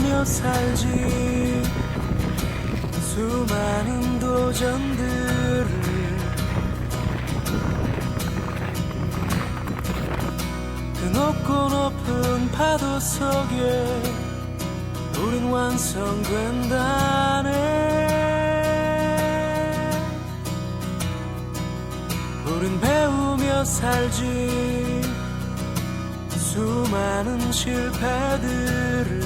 피하며 살지. 수많은 도전들을 그 높고 높은 파도 속에 우린 완성된다네. 우린 배우며 살지. 수 많은 실패들을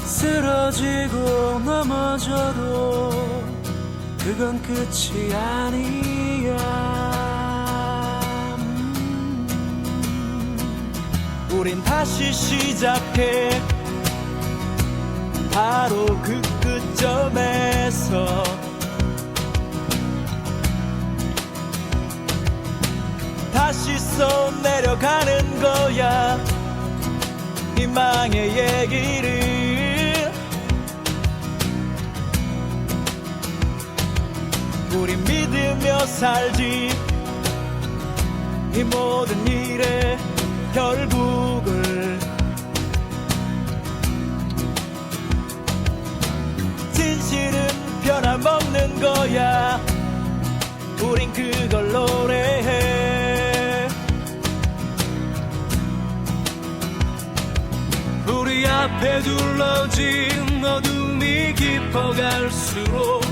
쓰러지고 넘어져도 그건 끝이 아니야 음. 우린 다시 시작해 바로 그 끝점에서 다시 써 내려가는 거야. 희망의 얘기를. 우린 믿으며 살지. 이 모든 일의 결국을. 진실은 변함없는 거야. 우린 그걸 노래 앞에 둘러진 어둠이 깊어갈수록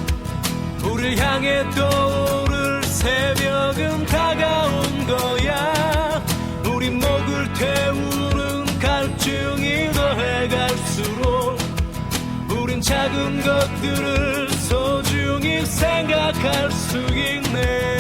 우리를 향해 떠오를 새벽은 다가온 거야. 우리 목을 태우는 갈증이 더해갈수록 우린 작은 것들을 소중히 생각할 수 있네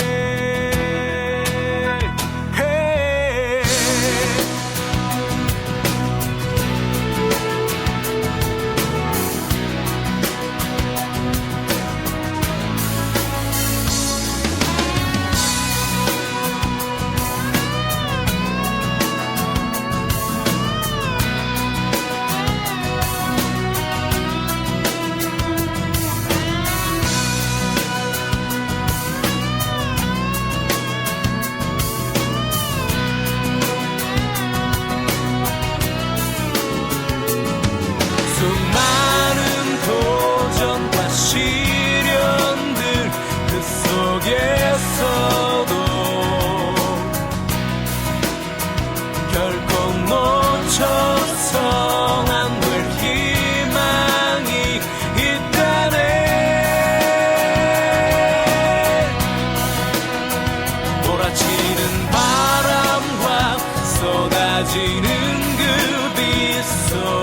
쏟아지는 그 빛 속에서